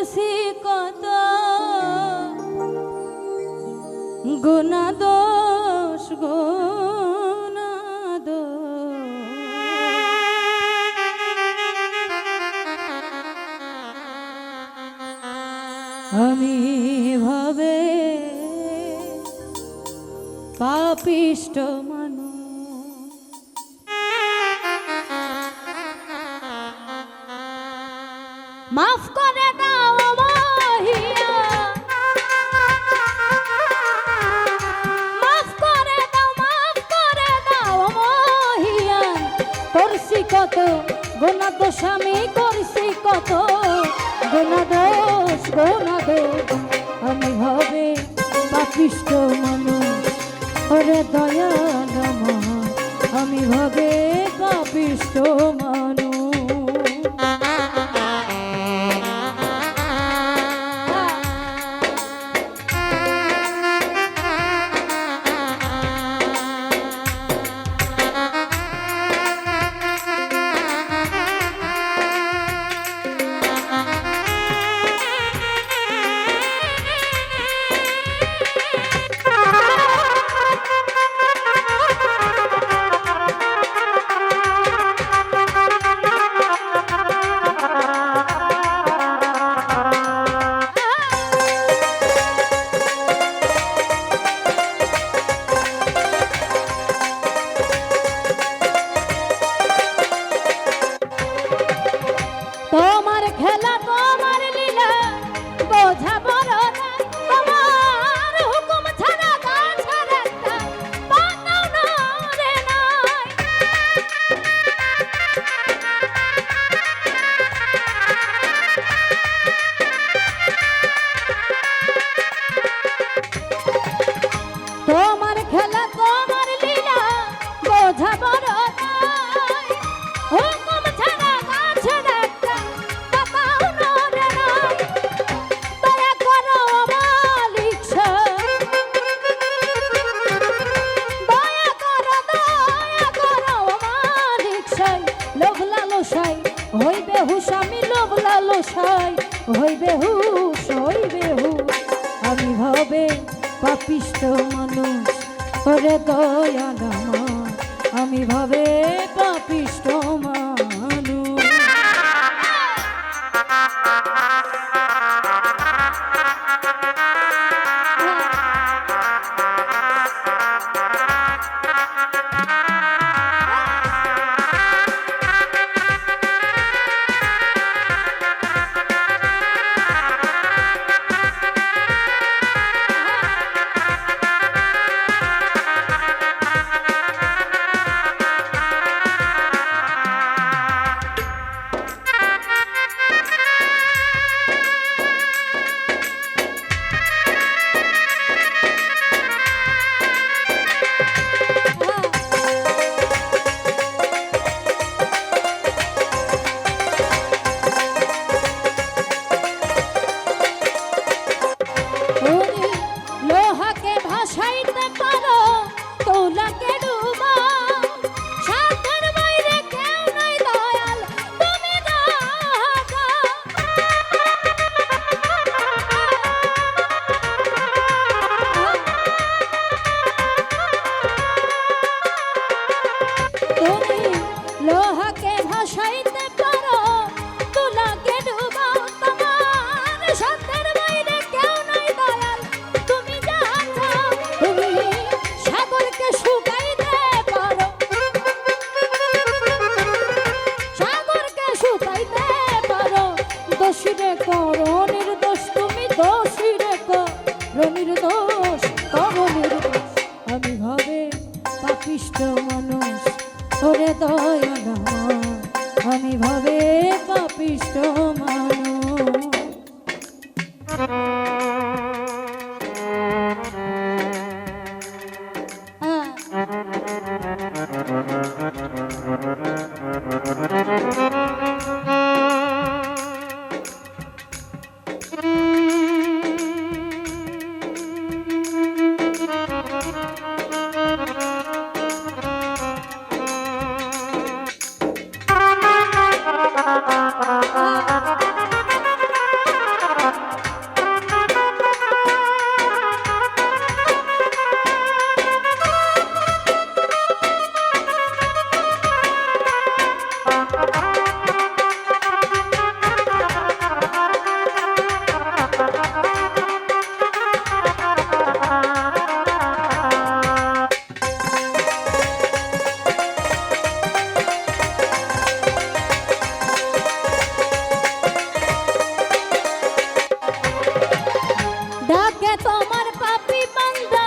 করেছি কত গুণা দোষ গুণা আমি ভাবে পাপিষ্ট মানুষ। মাফ করে দাও। গোনা দোষ আমি করছি কত? গোনা দোষ, গোনা আমি হবে পাপিষ্ট মানুষ। ওরে দয়া নম আমি হবে পাপিষ্ট মানুষ নেশায় হইবে হুস হইবে হুস আমি ভাবে পাপিষ্ট মানুষ, ওরে দয়াল আমার। আমি ভাবে পাপিষ্ট মানুষ। লাগে তোমার পাপি বান্দা।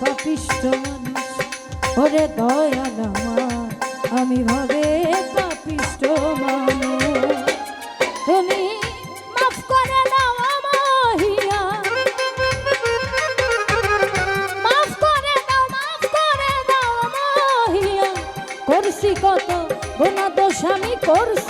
পাপিষ্ট মানুষ, ওরে দয়াল আমার, আমি ভাবে পাপিষ্ট মানুষ। তুমি মাফ করে দাও আমাহিয়া। মাফ করে দাও, মাফ করে দাও আমাহিয়া। করছি কত গোনা দোষ আমি করছি